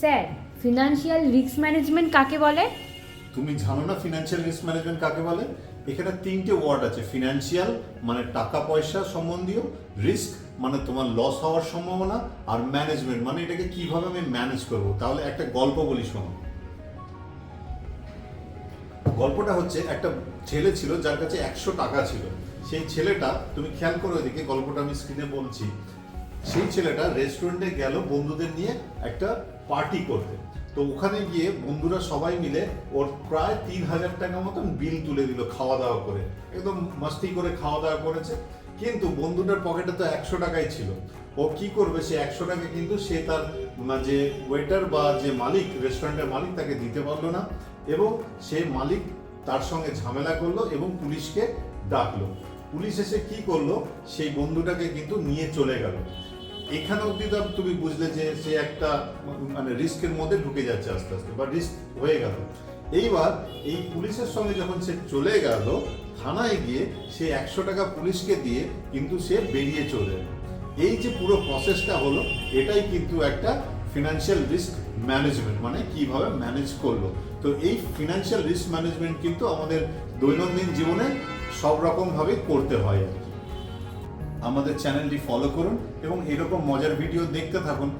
Sir financial risk management কাকে বলে? তুমি জানো না ফিনান্সিয়াল রিস্ক ম্যানেজমেন্ট কাকে বলে? এখানে তিনটে ওয়ার্ড আছে ফিনান্সিয়াল মানে টাকা পয়সা সম্বন্ধীয় রিস্ক মানে তোমার লস হওয়ার সম্ভাবনা, আর ম্যানেজমেন্ট মানে এটাকে কীভাবে আমি ম্যানেজ করব? তাহলে একটা গল্প বলি শোনো। গল্পটা হচ্ছে, একটা ছেলে ছিল যার কাছে একশো টাকা ছিল। সেই ছেলেটা, তুমি খেয়াল করো এদিকে গল্পটা আমি স্ক্রিনে বলছি সেই ছেলেটা রেস্টুরেন্টে গেল বন্ধুদের নিয়ে একটা পার্টি করতে। তো ওখানে গিয়ে বন্ধুরা সবাই মিলে ওর প্রায় তিন হাজার টাকা মতন বিল তুলে দিল খাওয়া দাওয়া করে। একদম মাস্তি করে খাওয়া দাওয়া করেছে। কিন্তু বন্ধুটার পকেটে তো একশো টাকাই ছিল। ও কি করবে, সে একশো টাকা কিন্তু সে তার যে ওয়েটার বা যে মালিক রেস্টুরেন্টের মালিক তাকে দিতে পারল না এবং সে মালিক তার সঙ্গে ঝামেলা করল এবং পুলিশকে ডাকলো। পুলিশ এসে কি করল, সেই বন্ধুটাকে কিন্তু নিয়ে চলে গেল। এখানে অব্দি তো তুমি বুঝলে যে সে একটা মানে রিস্কের মধ্যে ঢুকে যাচ্ছে আস্তে আস্তে, বা রিস্ক হয়ে গেল। এইবার এই পুলিশের সঙ্গে যখন সে চলে গেল, থানায় গিয়ে সে একশো টাকা পুলিশকে দিয়ে কিন্তু সে বেরিয়ে চলে এই যে পুরো প্রসেসটা হলো, এটাই কিন্তু একটা ফিনান্সিয়াল রিস্ক ম্যানেজমেন্ট মানে কীভাবে ম্যানেজ করল। তো এই ফিনান্সিয়াল রিস্ক ম্যানেজমেন্ট কিন্তু আমাদের দৈনন্দিন জীবনে সব রকমভাবে করতে হয়। আর কি আমাদের চ্যানেলটি ফলো করুন এবং এরকম মজার ভিডিও দেখতে থাকুন।